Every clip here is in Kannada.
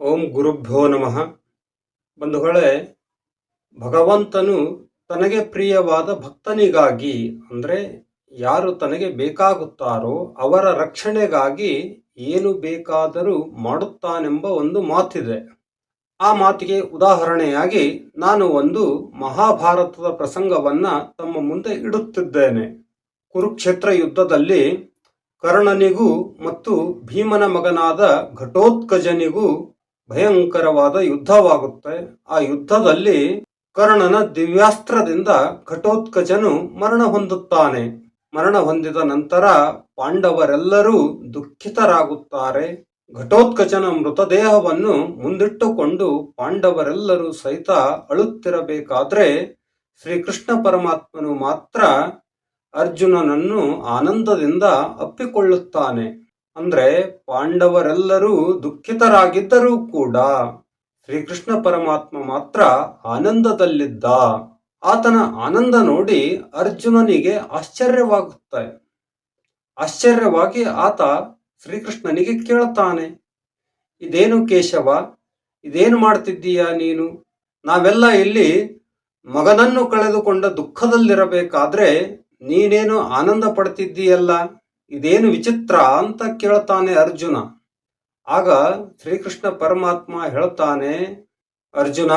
ಓಂ ಗುರುಭ್ಯೋ ನಮಃ. ಬಂಧುಗಳೇ ಭಗವಂತನು ತನಗೆ ಪ್ರಿಯವಾದ ಭಕ್ತನಿಗಾಗಿ, ಅಂದರೆ ಯಾರು ತನಗೆ ಬೇಕಾಗುತ್ತಾರೋ ಅವರ ರಕ್ಷಣೆಗಾಗಿ ಏನು ಬೇಕಾದರೂ ಮಾಡುತ್ತಾನೆಂಬ ಒಂದು ಮಾತಿದೆ. ಆ ಮಾತಿಗೆ ಉದಾಹರಣೆಯಾಗಿ ನಾನು ಒಂದು ಮಹಾಭಾರತದ ಪ್ರಸಂಗವನ್ನ ತಮ್ಮ ಮುಂದೆ ಇಡುತ್ತಿದ್ದೇನೆ. ಕುರುಕ್ಷೇತ್ರ ಯುದ್ಧದಲ್ಲಿ ಕರ್ಣನಿಗೂ ಮತ್ತು ಭೀಮನ ಮಗನಾದ ಘಟೋತ್ಕಜನಿಗೂ ಭಯಂಕರವಾದ ಯುದ್ಧವಾಗುತ್ತೆ. ಆ ಯುದ್ಧದಲ್ಲಿ ಕರ್ಣನ ದಿವ್ಯಾಸ್ತ್ರದಿಂದ ಘಟೋತ್ಕಜನು ಮರಣ ಹೊಂದುತ್ತಾನೆ. ಮರಣ ಹೊಂದಿದ ನಂತರ ಪಾಂಡವರೆಲ್ಲರೂ ದುಃಖಿತರಾಗುತ್ತಾರೆ. ಘಟೋತ್ಕಚನ ಮೃತದೇಹವನ್ನು ಮುಂದಿಟ್ಟುಕೊಂಡು ಪಾಂಡವರೆಲ್ಲರೂ ಸಹಿತ ಅಳುತ್ತಿರಬೇಕಾದ್ರೆ ಶ್ರೀಕೃಷ್ಣ ಪರಮಾತ್ಮನು ಮಾತ್ರ ಅರ್ಜುನನನ್ನು ಆನಂದದಿಂದ ಅಪ್ಪಿಕೊಳ್ಳುತ್ತಾನೆ. ಅಂದ್ರೆ ಪಾಂಡವರೆಲ್ಲರೂ ದುಃಖಿತರಾಗಿದ್ದರೂ ಕೂಡ ಶ್ರೀಕೃಷ್ಣ ಪರಮಾತ್ಮ ಮಾತ್ರ ಆನಂದದಲ್ಲಿದ್ದ. ಆತನ ಆನಂದ ನೋಡಿ ಅರ್ಜುನನಿಗೆ ಆಶ್ಚರ್ಯವಾಗುತ್ತೆ ಆಶ್ಚರ್ಯವಾಗಿ ಆತ ಶ್ರೀಕೃಷ್ಣನಿಗೆ ಕೇಳುತ್ತಾನೆ ಇದೇನು ಕೇಶವ? ಇದೇನು ಮಾಡ್ತಿದ್ದೀಯಾ ನೀನು? ನಾವೆಲ್ಲ ಇಲ್ಲಿ ಮಗನನ್ನು ಕಳೆದುಕೊಂಡ ದುಃಖದಲ್ಲಿರಬೇಕಾದ್ರೆ ನೀನೇನು ಆನಂದ ಪಡ್ತಿದ್ದೀಯಲ್ಲ? ಇದೇನು ವಿಚಿತ್ರ ಅಂತ ಕೇಳ್ತಾನೆ ಅರ್ಜುನ. ಆಗ ಶ್ರೀಕೃಷ್ಣ ಪರಮಾತ್ಮ ಹೇಳ್ತಾನೆ, ಅರ್ಜುನ,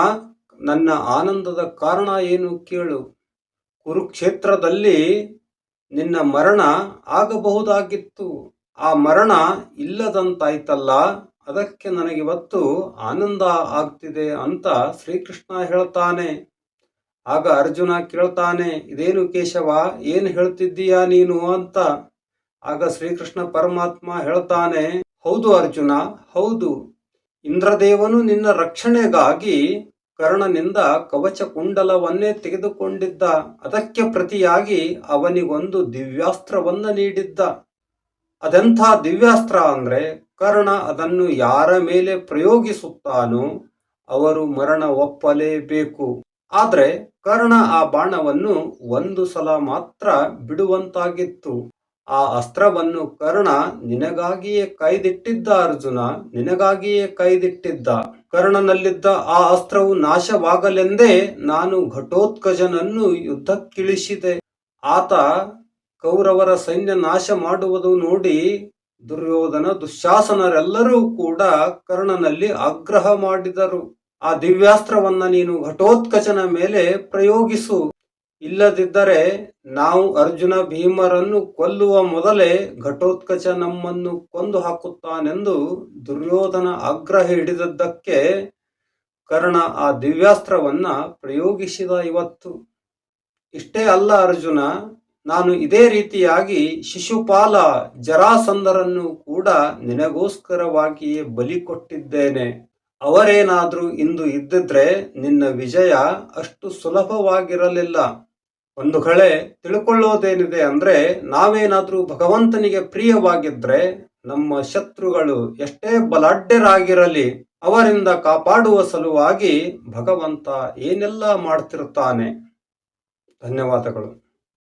ನನ್ನ ಆನಂದದ ಕಾರಣ ಏನು ಕೇಳು. ಕುರುಕ್ಷೇತ್ರದಲ್ಲಿ ನಿನ್ನ ಮರಣ ಆಗಬಹುದಾಗಿತ್ತು. ಆ ಮರಣ ಇಲ್ಲದಂತಾಯ್ತಲ್ಲ, ಅದಕ್ಕೆ ನನಗಿವತ್ತು ಆನಂದ ಆಗ್ತಿದೆ ಅಂತ ಶ್ರೀಕೃಷ್ಣ ಹೇಳ್ತಾನೆ. ಆಗ ಅರ್ಜುನ ಕೇಳ್ತಾನೆ, ಇದೇನು ಕೇಶವ, ಏನು ಹೇಳ್ತಿದ್ದೀಯಾ ನೀನು? ಅಂತ. ಆಗ ಶ್ರೀಕೃಷ್ಣ ಪರಮಾತ್ಮ ಹೇಳ್ತಾನೆ, ಹೌದು ಅರ್ಜುನ, ಹೌದು. ಇಂದ್ರದೇವನು ನಿನ್ನ ರಕ್ಷಣೆಗಾಗಿ ಕರ್ಣನಿಂದ ಕವಚ ಕುಂಡಲವನ್ನೇ ತೆಗೆದುಕೊಂಡಿದ್ದ. ಅದಕ್ಕೆ ಪ್ರತಿಯಾಗಿ ಅವನಿಗೊಂದು ದಿವ್ಯಾಸ್ತ್ರವನ್ನ ನೀಡಿದ್ದ. ಅದೆಂಥ ದಿವ್ಯಾಸ್ತ್ರ ಅಂದ್ರೆ, ಕರ್ಣ ಅದನ್ನು ಯಾರ ಮೇಲೆ ಪ್ರಯೋಗಿಸುತ್ತಾನೋ ಅವರು ಮರಣ ಒಪ್ಪಲೇಬೇಕು. ಆದರೆ ಕರ್ಣ ಆ ಬಾಣವನ್ನು ಒಂದು ಸಲ ಮಾತ್ರ ಬಿಡುವಂತಾಗಿತ್ತು. ಆ ಅಸ್ತ್ರವನ್ನು ಕರ್ಣ ನಿನಗಾಗಿಯೇ ಕೈದಿಟ್ಟಿದ್ದ ಅರ್ಜುನ, ನಿನಗಾಗಿಯೇ ಕೈದಿಟ್ಟಿದ್ದ ಕರ್ಣನಲ್ಲಿದ್ದ ಆ ಅಸ್ತ್ರವು ನಾಶವಾಗಲೆಂದೇ ನಾನು ಘಟೋತ್ಕಜನನ್ನು ಯುದ್ಧಕ್ಕಿಳಿಸಿದೆ. ಆತ ಕೌರವರ ಸೈನ್ಯ ನಾಶ ಮಾಡುವುದು ನೋಡಿ ದುರ್ಯೋಧನ ದುಶಾಸನರೆಲ್ಲರೂ ಕೂಡ ಕರ್ಣನಲ್ಲಿ ಆಗ್ರಹ ಮಾಡಿದರು. ಆ ದಿವ್ಯಾಸ್ತ್ರವನ್ನ ನೀನು ಘಟೋತ್ಕಚನ ಮೇಲೆ ಪ್ರಯೋಗಿಸು. ಇಲ್ಲದಿದ್ದರೆ ನಾವು ಅರ್ಜುನ ಭೀಮರನ್ನು ಕೊಲ್ಲುವ ಮೊದಲೇ ಘಟೋತ್ಕಚ ನಮ್ಮನ್ನು ಕೊಂದು ಹಾಕುತ್ತಾನೆಂದು ದುರ್ಯೋಧನ ಆಗ್ರಹ ಹಿಡಿದದ್ದಕ್ಕೆ ಕರ್ಣ ಆ ದಿವ್ಯಾಸ್ತ್ರವನ್ನ ಪ್ರಯೋಗಿಸಿದ ಇವತ್ತು. ಇಷ್ಟೇ ಅಲ್ಲ ಅರ್ಜುನ, ನಾನು ಇದೇ ರೀತಿಯಾಗಿ ಶಿಶುಪಾಲ ಜರಾಸಂದರನ್ನು ಕೂಡ ನಿನಗೋಸ್ಕರವಾಗಿಯೇ ಬಲಿ ಕೊಟ್ಟಿದ್ದೇನೆ. ಅವರೇನಾದರೂ ಇಂದು ಇದ್ದಿದ್ರೆ ನಿನ್ನ ವಿಜಯ ಅಷ್ಟು ಸುಲಭವಾಗಿರಲಿಲ್ಲ. ಒಂದು ಕಳೆ ತಿಳ್ಕೊಳ್ಳೋದೇನಿದೆ ಅಂದ್ರೆ ನಾವೇನಾದ್ರೂ ಭಗವಂತನಿಗೆ ಪ್ರಿಯವಾಗಿದ್ರೆ ನಮ್ಮ ಶತ್ರುಗಳು ಎಷ್ಟೇ ಬಲಾಢ್ಯರಾಗಿರಲಿ ಅವರಿಂದ ಕಾಪಾಡುವ ಸಲುವಾಗಿ ಭಗವಂತ ಏನೆಲ್ಲ ಮಾಡ್ತಿರ್ತಾನೆ. ಧನ್ಯವಾದಗಳು.